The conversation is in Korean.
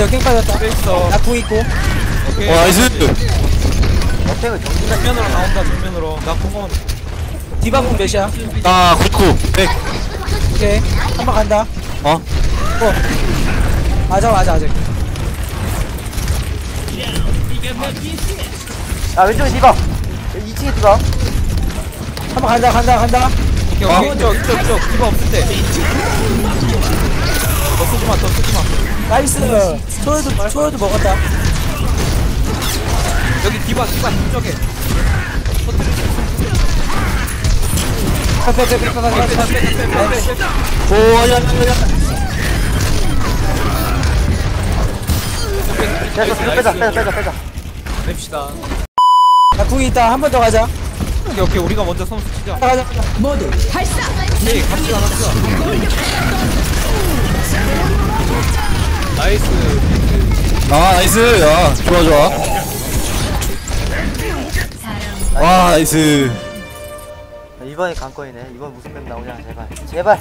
역행 빠졌다. 그래 있어. 나궁 있고. 오케이. 와 나이스 어택을 정면으로 나온다 정면으로. 나 공원. 디바 궁 몇이야? 나 99, 100 오케이. 한 번 간다. 어? 어. 맞아, 맞아, 아직. 아 왼쪽에 디바 2층에 디바 한 번 간다, 간다, 간다. 오케이 어? 오케이. 저, 저, 저, 디바 없을 때. 더 쓰지 마, 더. 나이스. 초열도, 초열도 먹었다. 여기 디바, 디바 뒤쪽에. 빼, 빼, 빼, 빼, 빼, 빼, 빼, 빼다, 빼다, 빼다, 빼다, 빼다. 오 야야야야 됐어 뒤로 빼자 빼자 빼자 빼자 냅시다. 나 궁이 있다. 한 번 더 가자. 오케이, 오케이. 우리가 먼저 선수 치자. 가자, 가자. 오케이, 같이 나갔 나이스. 아 나이스. 야 좋아 좋아. 와 나이스. 이번에 관건이네. 이번 무슨 맵 나오냐? 제발. 제발